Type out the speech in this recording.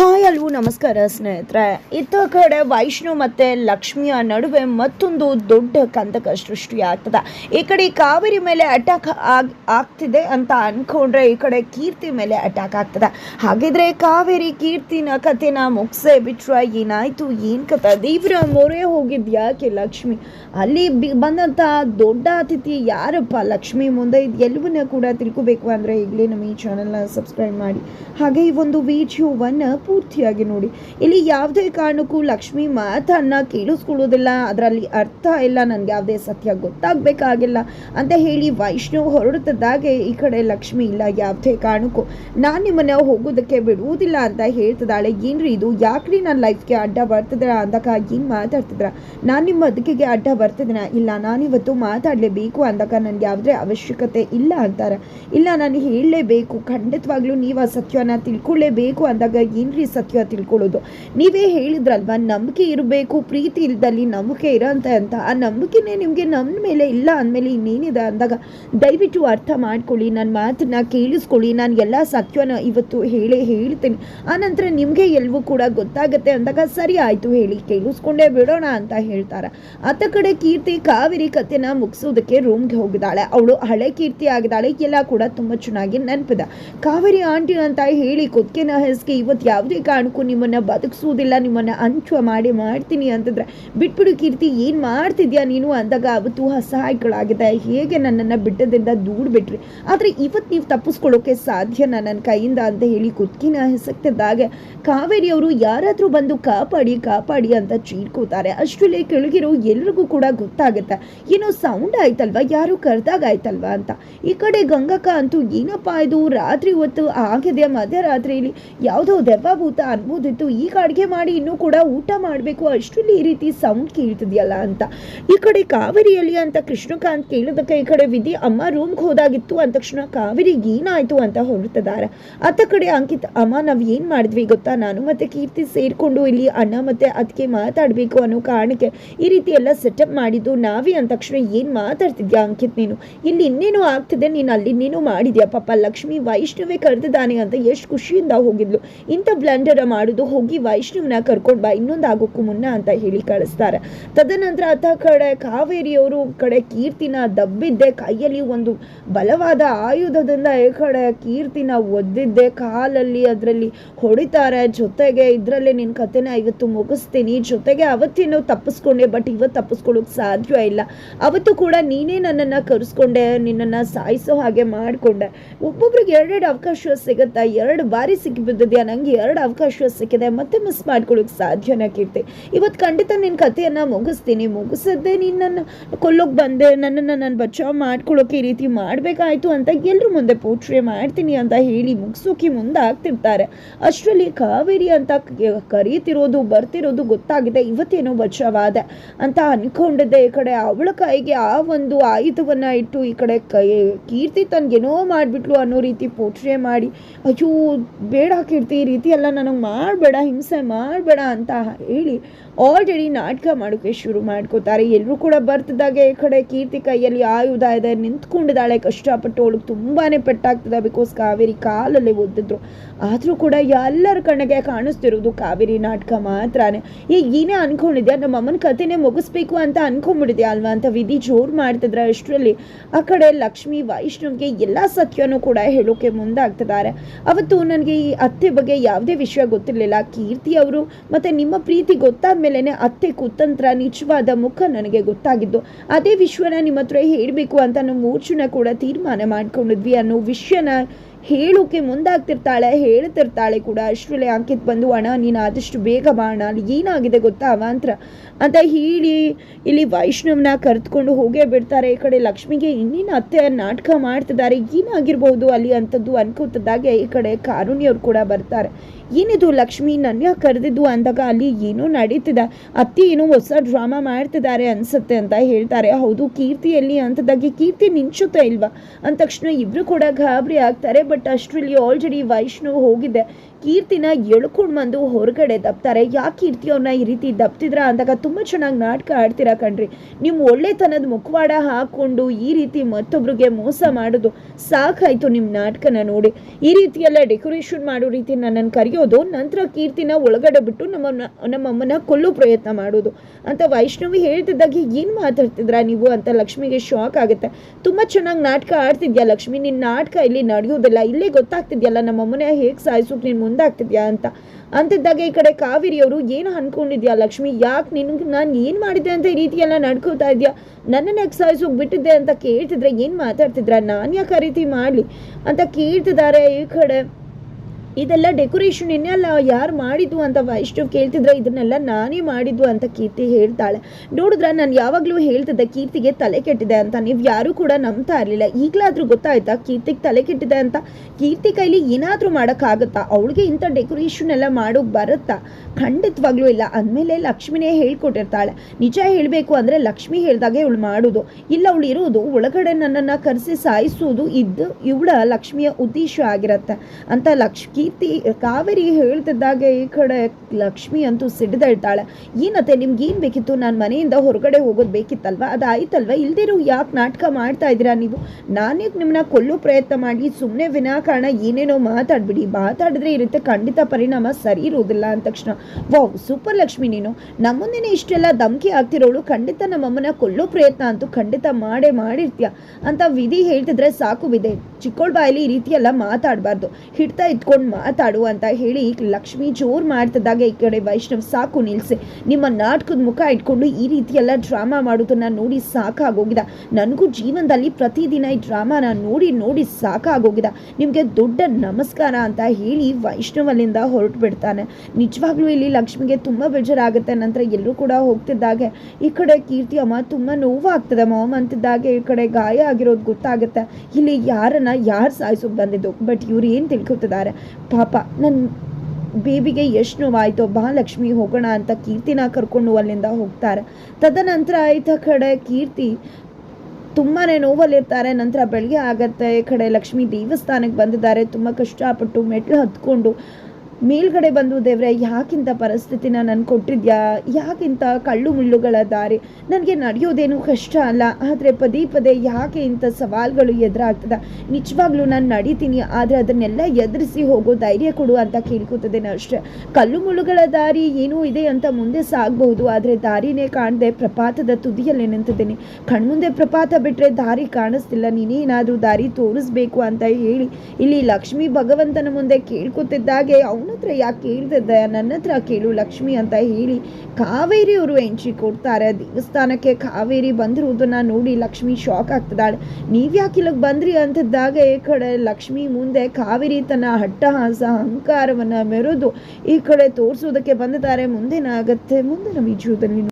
Hi ಅಲ್ವು, ನಮಸ್ಕಾರ ಸ್ನೇಹಿತರೆ. ಇತ್ತ ಕಡೆ ವೈಷ್ಣು ಮತ್ತು ಲಕ್ಷ್ಮಿಯ ನಡುವೆ ಮತ್ತೊಂದು ದೊಡ್ಡ ಕಂದಕ ಸೃಷ್ಟಿಯಾಗ್ತದೆ. ಈ ಕಡೆ ಕಾವೇರಿ ಮೇಲೆ ಅಟ್ಯಾಕ್ ಆಗ್, ಆಗ್ತಿದೆ ಅಂತ ಅಂದ್ಕೊಂಡ್ರೆ ಈ ಕಡೆ ಕೀರ್ತಿ ಮೇಲೆ ಅಟ್ಯಾಕ್ ಆಗ್ತದೆ. ಹಾಗಿದ್ರೆ ಕಾವೇರಿ ಕೀರ್ತಿನ ಕಥೆನ ಮುಗಿಸೇ ಬಿಟ್ರೆ ಏನಾಯ್ತು? ಏನು ಕಥೆ? ದೇವ್ರ ಮೊರೆ ಹೋಗಿದ್ದು ಯಾಕೆ ಲಕ್ಷ್ಮಿ? ಅಲ್ಲಿ ಬಿ ಬಂದಂಥ ದೊಡ್ಡ ಅತಿಥಿ ಯಾರಪ್ಪ? ಲಕ್ಷ್ಮಿ ಮುಂದೆ ಇದು ಎಲ್ಲವನ್ನ ಕೂಡ ತಿಳ್ಕೊಬೇಕು ಅಂದರೆ ಈಗಲೇ ನಮ್ಮ ಈ ಚಾನಲ್ನ ಸಬ್ಸ್ಕ್ರೈಬ್ ಮಾಡಿ. ಹಾಗೆ ಈ ಒಂದು ವಿಡಿಯೋವನ್ನ ಪೂರ್ತಿಯಾಗಿ ನೋಡಿ. ಇಲ್ಲಿ ಯಾವುದೇ ಕಾರಣಕ್ಕೂ ಲಕ್ಷ್ಮಿ ಮಾತನ್ನು ಕೇಳಿಸ್ಕೊಳ್ಳೋದಿಲ್ಲ ಅದರಲ್ಲಿ ಅರ್ಥ ಇಲ್ಲ. ನನಗೆ ಯಾವುದೇ ಸತ್ಯ ಗೊತ್ತಾಗಬೇಕಾಗಿಲ್ಲ ಅಂತ ಹೇಳಿ ವೈಷ್ಣು ಹೊರಡುತ್ತಿದ್ದಾಗೆ ಈ ಕಡೆ ಲಕ್ಷ್ಮಿ, ಇಲ್ಲ, ಯಾವುದೇ ಕಾರಣಕ್ಕೂ ನಾನು ನಿಮ್ಮನ್ನ ಹೋಗೋದಕ್ಕೆ ಬಿಡುವುದಿಲ್ಲ ಅಂತ ಹೇಳ್ತಿದ್ದಾಳೆ. ಏನ್ರಿ ಇದು? ಯಾಕ್ರಿ ನನ್ನ ಲೈಫ್ಗೆ ಅಡ್ಡ ಬರ್ತಿದ್ರ? ಅಂದಾಗ ಏನು ಮಾತಾಡ್ತಿದ್ರ? ನಾನು ನಿಮ್ಮ ಬದುಕಿಗೆ ಅಡ್ಡ ಬರ್ತಿದ್ದೀನ ಇಲ್ಲ ನಾನಿವತ್ತು ಮಾತಾಡಲೇಬೇಕು ಅಂದಾಗ ನನಗೆ ಯಾವುದೇ ಅವಶ್ಯಕತೆ ಇಲ್ಲ ಅಂತಾರೆ. ಇಲ್ಲ, ನಾನು ಹೇಳಲೇಬೇಕು. ಖಂಡಿತವಾಗ್ಲೂ ನೀವು ಆ ಸತ್ಯನ ತಿಳ್ಕೊಳ್ಳೇಬೇಕು ಅಂದಾಗ ಏನ್ರಿ ಸತ್ಯ ತಿಳ್ಕೊಳ್ಳೋದು? ನೀವೇ ಹೇಳಿದ್ರಲ್ವಾ, ನಂಬಿಕೆ ಇರಬೇಕು, ಪ್ರೀತಿ ಇಲ್ದಲ್ಲಿ ನಂಬಿಕೆ ಇರೋಂಥ ಅಂತ ಆ ನಂಬಿಕೆನೇ ನಿಮಗೆ ನಮ್ಮ ಮೇಲೆ ಇಲ್ಲ ಅಂದಮೇಲೆ ಇನ್ನೇನಿದೆ ಅಂದಾಗ ದಯವಿಟ್ಟು ಅರ್ಥ ಮಾಡ್ಕೊಳ್ಳಿ ನನ್ನ ಮಾತನ್ನ ಕೇಳಿಸ್ಕೊಳ್ಳಿ, ನಾನು ಎಲ್ಲ ಸತ್ಯನ ಇವತ್ತು ಹೇಳೇ ಹೇಳ್ತೀನಿ. ಆನಂತರ ನಿಮಗೆ ಎಲ್ಲವೂ ಕೂಡ ಗೊತ್ತಾಗುತ್ತೆ ಅಂದಾಗ ಸರಿ ಆಯಿತು ಹೇಳಿ, ಕೇಳಿಸ್ಕೊಂಡೇ ಬಿಡೋಣ ಅಂತ ಹೇಳ್ತಾರೆ. ಆತ ಕಡೆ ಕೀರ್ತಿ ಕಾವೇರಿ ಕಥೆನ ಮುಗಿಸೋದಕ್ಕೆ ರೂಮ್ಗೆ ಹೋಗಿದ್ದಾಳೆ. ಅವಳು ಹಳೆ ಕೀರ್ತಿ ಆಗಿದ್ದಾಳೆ, ಎಲ್ಲ ಕೂಡ ತುಂಬ ಚೆನ್ನಾಗಿ ನೆನಪಿದೆ. ಕಾವೇರಿ ಆಂಟಿ ಅಂತ ಹೇಳಿ ಕುದ್ಕೆನ ಹೆಸ್ಗೆ ಇವತ್ತು ಯಾವುದೇ ಕಾರಣಕ್ಕೂ ನಿಮ್ಮನ್ನ ಬದುಕಿಸುವುದಿಲ್ಲ, ನಿಮ್ಮನ್ನ ಅಂಚುವ ಮಾಡಿ ಮಾಡ್ತೀನಿ ಅಂತಂದ್ರೆ, ಬಿಟ್ಬಿಡು ಕೀರ್ತಿ, ಏನು ಮಾಡ್ತಿದ್ಯಾ ನೀನು ಅಂದಾಗ ಅವತ್ತು ಅಸಹಾಯಗಳಾಗಿದೆ ಹೇಗೆ ನನ್ನನ್ನು ಬಿಟ್ಟದಿಂದ ದೂಡ್ಬಿಟ್ರಿ ಬಿಟ್ರಿ? ಆದರೆ ಇವತ್ತು ನೀವು ತಪ್ಪಿಸ್ಕೊಳ್ಳೋಕೆ ಸಾಧ್ಯ ನನ್ನ ಕೈಯಿಂದ ಅಂತ ಹೇಳಿ ಕುತ್ಕಿನ ಹೆಸಕ್ತಿದ್ದಾಗೆ ಕಾವೇರಿ ಅವರು ಯಾರಾದರೂ ಬಂದು ಕಾಪಾಡಿ ಕಾಪಾಡಿ ಅಂತ ಚೀರ್ಕೋತಾರೆ. ಅಷ್ಟರಲ್ಲಿ ಕೆಳಗಿರೋ ಎಲ್ರಿಗೂ ಕೂಡ ಗೊತ್ತಾಗುತ್ತೆ. ಏನೋ ಸೌಂಡ್ ಆಯ್ತಲ್ವಾ? ಯಾರು ಕರೆದಾಗ ಆಯ್ತಲ್ವಾ ಅಂತ. ಈ ಕಡೆ ಗಂಗಕ್ಕ ಅಂತೂ ಏನಪ್ಪ ಇದು? ರಾತ್ರಿ ಹೊತ್ತು ಆಗಿದೆ ಮಧ್ಯರಾತ್ರಿಯಲ್ಲಿ ಯಾವುದೋ ದೆವ್ವಭೂತ ಅನ್ಬೋದಿತ್ತು ಈಗ ಅಡುಗೆ ಮಾಡಿ ಇನ್ನೂ ಕೂಡ ಊಟ ಮಾಡಬೇಕು. ಅಷ್ಟರಲ್ಲಿ ಈ ರೀತಿ ಸೌಂಡ್ ಕೇಳ್ತಿದ್ಯಲ್ಲ ಅಂತ. ಈ ಕಡೆ ಕಾವೇರಿಯಲ್ಲಿ ಅಂತ ಕೃಷ್ಣಕಾಂತ್ ಕೇಳಿದಕ್ಕೆ ಈ ಕಡೆ ವಿಧಿ ಅಮ್ಮ ರೂಮ್ಗೆ ಹೋದಾಗಿತ್ತು ಅಂದ ತಕ್ಷಣ ಕಾವೇರಿಗೆ ಏನಾಯಿತು ಅಂತ ಹೊರಟಿದ್ದಾರೆ ಅತ್ತ ಕಡೆ ಅಂಕಿತ್, ಅಮ್ಮ ನಾವು ಏನು ಮಾಡಿದ್ವಿ ಗೊತ್ತಾ? ನಾನು ಮತ್ತೆ ಕೀರ್ತಿ ಸೇರಿಕೊಂಡು ಇಲ್ಲಿ ಅಣ್ಣ ಮತ್ತೆ ಅದಕ್ಕೆ ಮಾತಾಡಬೇಕು ಅನ್ನೋ ಕಾರಣಕ್ಕೆ ಈ ರೀತಿ ಎಲ್ಲ ಸೆಟಪ್ ಮಾಡಿದ್ದು ನಾವೇ ಅಂದ ತಕ್ಷಣ ಏನು ಮಾತಾಡ್ತಿದ್ಯಾ ಅಂಕಿತ್ ನೀನು? ಇಲ್ಲಿ ಇನ್ನೇನು ಆಗ್ತಿದೆ, ನೀನು ಅಲ್ಲಿ ನೀನು ಮಾಡಿದ್ಯಾ ಪಾಪ? ಲಕ್ಷ್ಮಿ ವೈಷ್ಣವೇ ಕರೆದಿದ್ದಾನೆ ಅಂತ ಎಷ್ಟು ಖುಷಿಯಿಂದ ಹೋಗಿದ್ಲು. ಇಂಥ ಬ್ಲಂಡರ ಮಾಡುದು, ಹೋಗಿ ವೈಷ್ಣವನ ಕರ್ಕೊಂಡು ಬಾ, ಇನ್ನೊಂದು ಆಗೋಕ್ಕೂ ಮುನ್ನ ಅಂತ ಹೇಳಿ ಕಳಿಸ್ತಾರೆ. ತದನಂತರ ಅತ್ತ ಕಡೆ ಕಾವೇರಿಯವರು ಕಡೆ ಕೀರ್ತಿನ ದಬ್ಬಿದ್ದೆ, ಕೈಯಲ್ಲಿ ಒಂದು ಬಲವಾದ ಆಯುಧದಿಂದ ಈ ಕಡೆ ಕೀರ್ತಿನ ಒದ್ದಿದ್ದೆ, ಕಾಲಲ್ಲಿ ಅದರಲ್ಲಿ ಹೊಡಿತಾರೆ, ಜೊತೆಗೆ ಇದರಲ್ಲೇ ನಿನ್ನ ಕಥೆನ ಇವತ್ತು ಮುಗಿಸ್ತೀನಿ, ಜೊತೆಗೆ ಅವತ್ತೇನೋ ತಪ್ಪಿಸ್ಕೊಂಡೆ, ಬಟ್ ಇವತ್ತು ತಪ್ಪಿಸ್ಕೊಳ್ಳೋಕೆ ಸಾಧ್ಯ ಇಲ್ಲ. ಅವತ್ತು ಕೂಡ ನೀನೇ ನನ್ನನ್ನು ಕರೆಸ್ಕೊಂಡೆ, ನಿನ್ನನ್ನು ಸಾಯಿಸೋ ಹಾಗೆ ಮಾಡಿಕೊಂಡೆ. ಒಬ್ಬೊಬ್ರಿಗೆ ಎರಡೆರಡು ಅವಕಾಶ ಸಿಗುತ್ತಾ? ಎರಡು ಬಾರಿ ಸಿಕ್ಕಿ ಬಿದ್ದಿದ್ಯಾ ನಂಗೆ ಎರಡು ಅವಕಾಶ ಸಿಕ್ಕಿದೆ. ಮತ್ತೆ ಮಿಸ್ ಮಾಡ್ಕೊಳ್ಳೋಕೆ ಸಾಧ್ಯನ ಕೀರ್ತಿ. ಇವತ್ತು ಖಂಡಿತ ನಿನ್ನ ಕಥೆಯನ್ನು ಮುಗಿಸ್ತೀನಿ. ಮುಗಿಸದ್ದೇ ನಿನ್ನನ್ನು ಕೊಲ್ಲೋಕೆ ಬಂದೆ. ನನ್ನನ್ನು ನಾನು ಬಚಾವ್ ಮಾಡ್ಕೊಳ್ಳೋಕೆ ಈ ರೀತಿ ಮಾಡಬೇಕಾಯ್ತು ಅಂತ ಎಲ್ಲರೂ ಮುಂದೆ ಪೋಟ್ರೆ ಮಾಡ್ತೀನಿ ಅಂತ ಹೇಳಿ ಮುಗಿಸೋಕೆ ಮುಂದೆ ಆಗ್ತಿರ್ತಾರೆ. ಅಷ್ಟರಲ್ಲಿ ಕಾವೇರಿ ಅಂತ ಕರೀತಿರೋದು, ಬರ್ತಿರೋದು ಗೊತ್ತಾಗಿದೆ. ಇವತ್ತೇನೋ ಬಚಾವಾದ ಅಂತ ಅನ್ಕೊಂಡಿದ್ದೆ. ಈ ಕಡೆ ಅವಳ ಕೈಗೆ ಆ ಒಂದು ಆಯುಧವನ್ನು ಇಟ್ಟು ಈ ಕಡೆ ಕೈ, ಕೀರ್ತಿ ತನಗೇನೋ ಮಾಡಿಬಿಟ್ಲು ಅನ್ನೋ ರೀತಿ ಪೋಟ್ರೆ ಮಾಡಿ. ಅಯ್ಯೋ, ಬೇಡ ಕೀರ್ತಿ. ಈ ರೀತಿ ಎಲ್ಲ ನನಗೆ ಮಾಡಬೇಡ, ಹಿಂಸೆ ಮಾಡಬೇಡ ಅಂತ ಹೇಳಿ ಆಲ್ರೆಡಿ ನಾಟಕ ಮಾಡೋಕ್ಕೆ ಶುರು ಮಾಡ್ಕೋತಾರೆ. ಎಲ್ಲರೂ ಕೂಡ ಬರ್ತಿದ್ದಾಗೆ ಈ ಕಡೆ ಕೀರ್ತಿ ಕೈಯಲ್ಲಿ ಆಯುಧ ಇದೆ, ನಿಂತ್ಕೊಂಡಿದ್ದಾಳೆ, ಕಷ್ಟಪಟ್ಟು ಅವಳಿಗೆ ತುಂಬಾ ಪೆಟ್ಟಾಗ್ತದೆ. ಬಿಕಾಸ್ ಕಾವೇರಿ ಕಾಲಲ್ಲಿ ಒದ್ದಿದ್ರು ಆದರೂ ಕೂಡ ಎಲ್ಲರ ಕಣ್ಣಿಗೆ ಕಾಣಿಸ್ತಿರೋದು ಕಾವೇರಿ ನಾಟಕ ಮಾತ್ರನೇ. ಈಗ ಏನೇ ಅನ್ಕೊಂಡಿದ್ಯಾ, ನಮ್ಮ ಅಮ್ಮನ ಕಥೆನೇ ಮುಗಿಸ್ಬೇಕು ಅಂತ ಅನ್ಕೊಂಡ್ಬಿಟ್ಟಿದ್ಯಾ ಅಲ್ವಾ ಅಂತ ವಿಧಿ ಜೋರು ಮಾಡ್ತಿದ್ರೆ ಅಷ್ಟರಲ್ಲಿ ಆ ಕಡೆ ಲಕ್ಷ್ಮಿ ವೈಷ್ಣವ್ಗೆ ಎಲ್ಲ ಸತ್ಯನೂ ಕೂಡ ಹೇಳೋಕೆ ಮುಂದಾಗ್ತಿದ್ದಾರೆ. ಅವತ್ತು ನನಗೆ ಈ ಅತ್ತೆ ಬಗ್ಗೆ ಯಾವುದೇ ವಿಷಯ ಗೊತ್ತಿರಲಿಲ್ಲ. ಕೀರ್ತಿ ಅವರು ಮತ್ತು ನಿಮ್ಮ ಪ್ರೀತಿ ಗೊತ್ತಾದ ಅತ್ತೆ ಕುತಂತ್ರ ನಿಜವಾದ ಮುಖ ನನಗೆ ಗೊತ್ತಾಗಿದ್ದು. ಅದೇ ವಿಷಯನ ನಿಮ್ಮ ಹತ್ರ ಹೇಳಬೇಕು ಅಂತ ಮೂರ್ಛನ ಕೂಡ ತೀರ್ಮಾನ ಮಾಡ್ಕೊಂಡಿದ್ವಿ ಅನ್ನೋ ವಿಷಯನ ಹೇಳೋಕೆ ಮುಂದಾಗ್ತಿರ್ತಾಳೆ, ಹೇಳ್ತಿರ್ತಾಳೆ ಕೂಡ. ಅಷ್ಟರಲ್ಲೇ ಅಂಕಿತ್ ಬಂದು, ಅಣ್ಣ, ನೀನು ಆದಷ್ಟು ಬೇಗ ಬಾ ಅಣ್ಣ, ಅಲ್ಲಿ ಏನಾಗಿದೆ ಗೊತ್ತಾ ಅವಾಂತ್ರ? ಅಂತ ಹೇಳಿ ಇಲ್ಲಿ ವೈಷ್ಣವನ ಕರೆದುಕೊಂಡು ಹೋಗೇ ಬಿಡ್ತಾರೆ. ಈ ಕಡೆ ಲಕ್ಷ್ಮಿಗೆ ಇನ್ನೇನು ಅತ್ತೆ ನಾಟಕ ಮಾಡ್ತಿದ್ದಾರೆ? ಏನಾಗಿರ್ಬೋದು ಅಲ್ಲಿ ಅಂಥದ್ದು ಅನ್ಕೋತಿದ್ದಾಗೆ ಈ ಕಡೆ ಕಾರುಣಿಯವ್ರು ಕೂಡ ಬರ್ತಾರೆ. ಏನಿದು ಲಕ್ಷ್ಮಿ? ನನ್ನ ಕರೆದಿದ್ದು ಅಂದಾಗ ಅಲ್ಲಿ ಏನೋ ನಡೀತಿದೆ. ಅತ್ತಿ ಏನೋ ಹೊಸ ಡ್ರಾಮಾ ಮಾಡ್ತಿದ್ದಾರೆ ಅನ್ಸುತ್ತೆ ಅಂತ ಹೇಳ್ತಾರೆ. ಹೌದು ಕೀರ್ತಿಯಲ್ಲಿ ಅಂತದಾಗಿ ಕೀರ್ತಿ ನಿಂಚುತ್ತಾ ಇಲ್ವಾ? ಅಂದ ತಕ್ಷಣ ಇಬ್ರು ಕೂಡ ಗಾಬರಿ ಆಗ್ತಾರೆ ಬಟ್ ಅಷ್ಟರಲ್ಲಿ ಆಲ್ರೆಡಿ ವೈಷ್ಣವ್ ಹೋಗಿದೆ. ಕೀರ್ತಿನ ಎಳ್ಕೊಂಡು ಬಂದು ಹೊರಗಡೆ ದಬ್ತಾರೆ ಯಾಕೆ ಕೀರ್ತಿ ಅವ್ರನ್ನ ಈ ರೀತಿ ದಬ್ತಿದ್ರ ಅಂದಾಗ ತುಂಬ ಚೆನ್ನಾಗಿ ನಾಟಕ ಆಡ್ತೀರಾ ಕಣ್ರಿ. ನಿಮ್ಮ ಒಳ್ಳೆತನದ ಮುಖವಾಡ ಹಾಕೊಂಡು ಈ ರೀತಿ ಮತ್ತೊಬ್ರಿಗೆ ಮೋಸ ಮಾಡೋದು ಸಾಕಾಯಿತು ನಿಮ್ಮ ನಾಟಕನ ನೋಡಿ. ಈ ರೀತಿಯೆಲ್ಲ ಡೆಕೋರೇಷನ್ ಮಾಡೋ ರೀತಿ ನನ್ನನ್ನು ಕರೆಯೋದು, ನಂತರ ಕೀರ್ತಿನ ಒಳಗಡೆ ಬಿಟ್ಟು ನಮ್ಮನ್ನ, ನಮ್ಮಮ್ಮನ ಕೊಲ್ಲೋ ಪ್ರಯತ್ನ ಮಾಡೋದು. ಅಂತ ವೈಷ್ಣವಿ ಹೇಳ್ತಿದ್ದಾಗ ಏನು ಮಾತಾಡ್ತಿದ್ರ ನೀವು ಅಂತ ಲಕ್ಷ್ಮಿಗೆ ಶಾಕ್ ಆಗುತ್ತೆ. ತುಂಬ ಚೆನ್ನಾಗಿ ನಾಟಕ ಆಡ್ತಿದ್ಯಾ ಲಕ್ಷ್ಮಿ? ನಿನ್ನ ನಾಟಕ ಇಲ್ಲಿ ನಡೆಯೋದಿಲ್ಲ. ಇಲ್ಲೇ ಗೊತ್ತಾಗ್ತಿದ್ಯಲ್ಲ ನಮ್ಮಮ್ಮನ ಹೇಗೆ ಸಾಯಿಸೋಕೆ ನೀನು ಮುಂದಾಗ್ತಿದ್ಯಾ ಅಂತ. ಅಂತಿದ್ದಾಗ ಈ ಕಡೆ ಕಾವೇರಿಯವರು ಏನು ಅನ್ಕೊಂಡಿದ್ಯಾ ಲಕ್ಷ್ಮಿ? ಯಾಕೆ ನಿನಗೆ ನಾನು ಏನು ಮಾಡಿದ್ದೆ ಅಂತ ಈ ರೀತಿಯೆಲ್ಲ ನಡ್ಕೋತಾ ಇದೆಯಾ? ನನ್ನನ್ನು ಹೋಗಿ ಬಿಟ್ಟಿದ್ದೆ ಅಂತ ಕೇಳ್ತಿದ್ರೆ ಏನು ಮಾತಾಡ್ತಿದ್ರ? ನಾನು ಯಾಕೆ ಆ ರೀತಿ ಮಾಡಲಿ? ಅಂತ ಕೇಳ್ತಿದ್ದಾರೆ ಈ ಕಡೆ. ಇದೆಲ್ಲ ಡೆಕೋರೇಷನ್ ಇನ್ನೆಲ್ಲ ಯಾರು ಮಾಡಿದ್ದು ಅಂತ ವೈಷ್ಣವ್ ಕೇಳ್ತಿದ್ರೆ ಇದನ್ನೆಲ್ಲ ನಾನೇ ಮಾಡಿದ್ದು ಅಂತ ಕೀರ್ತಿ ಹೇಳ್ತಾಳೆ. ನೋಡಿದ್ರೆ, ನಾನು ಯಾವಾಗಲೂ ಹೇಳ್ತಿದ್ದೆ, ಕೀರ್ತಿಗೆ ತಲೆ ಕೆಟ್ಟಿದೆ ಅಂತ. ನೀವು ಯಾರೂ ಕೂಡ ನಂಬ್ತಾ ಇರಲಿಲ್ಲ. ಈಗಲಾದರೂ ಗೊತ್ತಾಯ್ತಾ ಕೀರ್ತಿಗೆ ತಲೆ ಕೆಟ್ಟಿದೆ ಅಂತ? ಕೀರ್ತಿ ಕೈಲಿ ಏನಾದರೂ ಮಾಡೋಕ್ಕಾಗತ್ತಾ? ಅವಳಿಗೆ ಇಂಥ ಡೆಕೋರೇಷನ್ ಎಲ್ಲ ಮಾಡೋಕೆ ಬರುತ್ತಾ? ಖಂಡಿತವಾಗ್ಲೂ ಇಲ್ಲ. ಅಂದಮೇಲೆ ಲಕ್ಷ್ಮಿನೇ ಹೇಳ್ಕೊಟ್ಟಿರ್ತಾಳೆ. ನಿಜ ಹೇಳಬೇಕು ಅಂದರೆ ಲಕ್ಷ್ಮಿ ಹೇಳಿದಾಗೆ ಇವಳು ಮಾಡೋದು. ಇಲ್ಲ, ಅವಳು ಇರೋದು ಒಳಗಡೆ ನನ್ನನ್ನು ಕರೆಸಿ ಸಾಯಿಸೋದು ಇದ್ದು, ಇವಳ ಲಕ್ಷ್ಮಿಯ ಉದ್ದೇಶ ಆಗಿರತ್ತೆ ಅಂತ ಲಕ್ಷ್ ಕೀರ್ತಿ ಕಾವೇರಿ ಹೇಳ್ತಿದ್ದಾಗೆ ಈ ಕಡೆ ಲಕ್ಷ್ಮಿ ಅಂತೂ ಸಿಡ್ದಳ್ತಾಳೆ ಏನತ್ತೆ, ನಿಮ್ಗೆ ಏನು ಬೇಕಿತ್ತು? ನಾನು ಮನೆಯಿಂದ ಹೊರಗಡೆ ಹೋಗೋದು ಬೇಕಿತ್ತಲ್ವ? ಅದು ಆಯ್ತಲ್ವ ಇಲ್ದಿರೋ ಯಾಕೆ ನಾಟಕ ಮಾಡ್ತಾ ಇದ್ದೀರಾ ನೀವು? ನಾನೇ ನಿಮ್ಮನ್ನ ಕೊಲ್ಲೋ ಪ್ರಯತ್ನ ಮಾಡಿ ಸುಮ್ಮನೆ ವಿನಾಕಾರಣ ಏನೇನೋ ಮಾತಾಡ್ಬಿಡಿ. ಮಾತಾಡಿದ್ರೆ ಇರುತ್ತೆ ಖಂಡಿತ ಪರಿಣಾಮ ಸರಿ ಇರೋದಿಲ್ಲ ಅಂದ ತಕ್ಷಣ, ವಾವ್, ಸೂಪರ್ ಲಕ್ಷ್ಮಿ ನೀನು. ನಮ್ಮನ್ನೇನೆ ಇಷ್ಟೆಲ್ಲ ಧಮಕಿ ಆಗ್ತಿರೋಳು ಖಂಡಿತ ನಮ್ಮಮ್ಮನ ಕೊಲ್ಲೋ ಪ್ರಯತ್ನ ಅಂತೂ ಖಂಡಿತ ಮಾಡೇ ಮಾಡಿರ್ತೀಯ ಅಂತ ವಿಧಿ ಹೇಳ್ತಿದ್ರೆ ಸಾಕು ವಿಧೆ. ಚಿಕ್ಕೋಳ್ ಬಾಯಲ್ಲಿ ಈ ರೀತಿಯೆಲ್ಲ ಮಾತಾಡಬಾರ್ದು. ಹಿಡ್ತಾ ಇಟ್ಕೊಂಡು ಮಾತಾಡು ಅಂತ ಹೇಳಿ ಲಕ್ಷ್ಮಿ ಜೋರು ಮಾಡ್ತಿದ್ದಾಗ. ಈ ಕಡೆ ವೈಷ್ಣವ್ ಸಾಕು ನಿಲ್ಸಿ. ನಿಮ್ಮ ನಾಟಕದ ಮುಖ ಇಟ್ಕೊಂಡು ಈ ರೀತಿ ಎಲ್ಲ ಡ್ರಾಮಾ ಮಾಡೋದನ್ನ ನೋಡಿ ಸಾಕಾಗೋಗಿದ. ನನಗೂ ಜೀವನದಲ್ಲಿ ಪ್ರತಿದಿನ ಈ ಡ್ರಾಮಾನ ನೋಡಿ ನೋಡಿ ಸಾಕಾಗೋಗಿದ. ನಿಮಗೆ ದೊಡ್ಡ ನಮಸ್ಕಾರ ಅಂತ ಹೇಳಿ ವೈಷ್ಣವಲ್ಲಿಂದ ಹೊರಟು ಬಿಡ್ತಾನೆ ನಿಜವಾಗ್ಲೂ ಇಲ್ಲಿ ಲಕ್ಷ್ಮಿಗೆ ತುಂಬ ಬೇಜಾರಾಗುತ್ತೆ. ನಂತರ ಎಲ್ಲರೂ ಕೂಡ ಹೋಗ್ತಿದ್ದಾಗೆ. ಈ ಕಡೆ ಕೀರ್ತಿ ಅಮ್ಮ ತುಂಬ ನೋವಾಗ್ತದೆ ಮಾಮ್ ಅಂತಿದ್ದಾಗೆ. ಈ ಕಡೆ ಗಾಯ ಆಗಿರೋದು ಗೊತ್ತಾಗುತ್ತೆ. ಇಲ್ಲಿ ಯಾರನ್ನ ಯಾರು ಸಾಯಿಸೋಕೆ ಬಂದಿದ್ದು? ಬಟ್ ಇವ್ರು ಏನು ತಿಳ್ಕೊತಿದ್ದಾರೆ? ಪಾಪ. ನನ್ನ ಬೇಬಿಗೆ ಎಷ್ಟು ನೋವಾಯಿತು ಬಾ ಹೋಗೋಣ ಅಂತ ಕೀರ್ತಿನ ಕರ್ಕೊಂಡು ಅಲ್ಲಿಂದ ಹೋಗ್ತಾರೆ. ತದನಂತರ ಆಯ್ತ ಕಡೆ ಕೀರ್ತಿ ತುಂಬಾ ನೋವಲ್ಲಿರ್ತಾರೆ. ನಂತರ ಬೆಳಗ್ಗೆ ಆಗತ್ತೆ. ಕಡೆ ಲಕ್ಷ್ಮಿ ದೇವಸ್ಥಾನಕ್ಕೆ ಬಂದಿದ್ದಾರೆ. ತುಂಬ ಕಷ್ಟಪಟ್ಟು ಮೆಟ್ಲು ಹತ್ಕೊಂಡು ಮೇಲ್ಗಡೆ ಬಂದು ದೇವ್ರೆ, ಯಾಕಿಂತ ಪರಿಸ್ಥಿತಿನ ನಾನು ಕೊಟ್ಟಿದ್ಯಾ? ಯಾಕಿಂತ ಕಳ್ಳು ಮುಳ್ಳುಗಳ ದಾರಿ? ನನಗೆ ನಡೆಯೋದೇನು ಕಷ್ಟ ಅಲ್ಲ. ಆದರೆ ಪದೇ ಪದೇ ಯಾಕೆ ಇಂಥ ಸವಾಲುಗಳು ಎದುರಾಗ್ತದ? ನಿಜವಾಗ್ಲೂ ನಾನು ನಡೀತೀನಿ. ಆದರೆ ಅದನ್ನೆಲ್ಲ ಎದುರಿಸಿ ಹೋಗೋ ಧೈರ್ಯ ಕೊಡು ಅಂತ ಕೇಳ್ಕೊತಿದ್ದೇನೆ ಅಷ್ಟೇ. ಕಲ್ಲು ಮುಳ್ಳುಗಳ ದಾರಿ ಏನೂ ಇದೆ ಅಂತ ಮುಂದೆ ಸಾಗಬಹುದು. ಆದರೆ ದಾರಿನೇ ಕಾಣದೆ ಪ್ರಪಾತದ ತುದಿಯಲ್ಲಿ ನಿಂತಿದ್ದೀನಿ. ಕಣ್ಮುಂದೆ ಪ್ರಪಾತ ಬಿಟ್ಟರೆ ದಾರಿ ಕಾಣಿಸ್ತಿಲ್ಲ. ನೀನೇನಾದರೂ ದಾರಿ ತೋರಿಸ್ಬೇಕು ಅಂತ ಹೇಳಿ ಇಲ್ಲಿ ಲಕ್ಷ್ಮೀ ಭಗವಂತನ ಮುಂದೆ ಕೇಳ್ಕೊತಿದ್ದಾಗೆ ಅವನ ಹತ್ರ ಯಾಕೆ ಕೇಳ್ತಿದ್ದೆ? ನನ್ನ ಹತ್ರ ಕೇಳು ಲಕ್ಷ್ಮಿ ಅಂತ ಹೇಳಿ ಕಾವೇರಿ ಅವರು ಎಂಟ್ರಿ ಕೊಡ್ತಾರೆ. ದೇವಸ್ಥಾನಕ್ಕೆ ಕಾವೇರಿ ಬಂದಿರೋದನ್ನ ನೋಡಿ ಲಕ್ಷ್ಮಿ ಶಾಕ್ ಆಗ್ತದಾಳೆ ನೀವು ಯಾಕೆ ಇಲ್ಲಿಗೆ ಬಂದ್ರಿ ಅಂತಿದ್ದಾಗ ಈ ಕಡೆ ಲಕ್ಷ್ಮಿ ಮುಂದೆ ಕಾವೇರಿ ತನ್ನ ಹಟ್ಟಹಾಸ ಅಹಂಕಾರವನ್ನ ಮೆರೆದು ಈ ಕಡೆ ತೋರಿಸೋದಕ್ಕೆ ಬಂದಿದ್ದಾರೆ. ಮುಂದೇನಾಗತ್ತೆ? ಮುಂದಿನ ವಿಜಯದಲ್ಲಿ